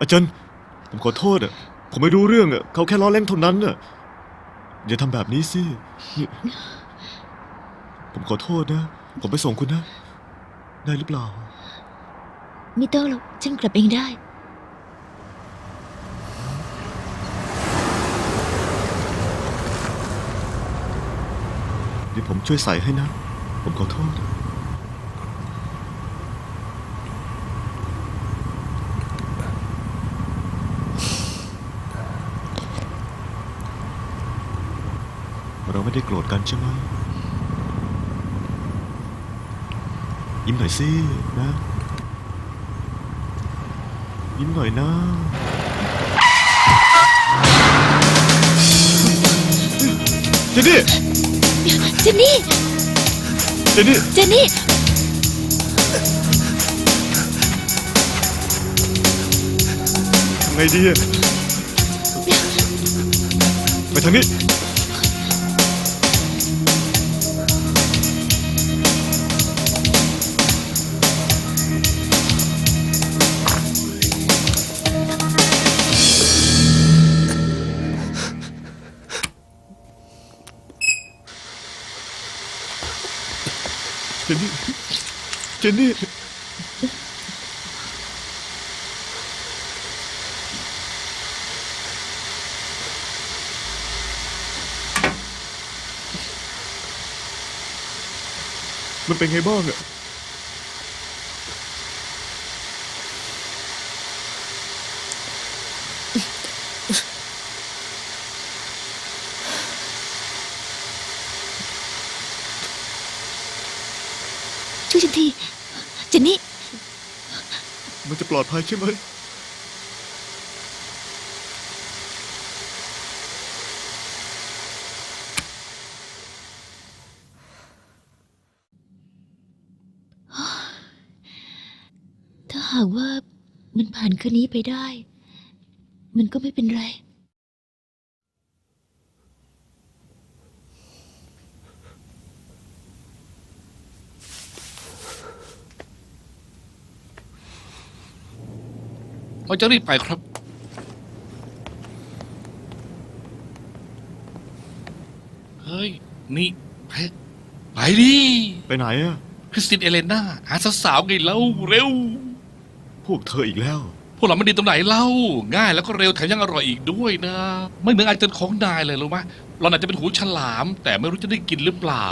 อาจารย์ ผมขอโทษอะ ผมไม่รู้เรื่องอะ เขาแค่ล้อเล่นเท่านั้นอะ อย่าทำแบบนี้สิ ผมขอโทษนะ ผมไปส่งคุณนะ ได้หรือเปล่า ไม่ต้องหรอกฉันกลับเองได้ เดี๋ยวผมช่วยใส่ให้นะ ผมขอโทษ เราไม่ได้โกรธกันใช่ไหมยิ้มหน่อยสินะ ยิ้มหน่อยนะเจนนี่เจนนี่เจนนี่เจนนี่ไงดีไปทางนี้ นนี่ เจนนี่ มันเป็นไงบ้างอะ วยฉันทีเจนนี่มันจะปลอดภัยใช่ไหม ถ้าหากว่ามันผ่านคืนนี้ไปได้ มันก็ไม่เป็นไร เราจะรีบไปครับ เฮ้ย นี่เพชรไปดิไปไหนอะคริสตินเอเลน่าหาสาวๆไงเล่าเร็ว พวกเธออีกแล้ว พวกเรามันดีตรงไหนเล่า ง่ายแล้วก็เร็วแถมยังอร่อยอีกด้วยนะ ไม่เหมือนอาจารย์ของนายเลยรู้ไหมเราอาจจะเป็นหูฉลาม แต่ไม่รู้จะได้กินหรือเปล่า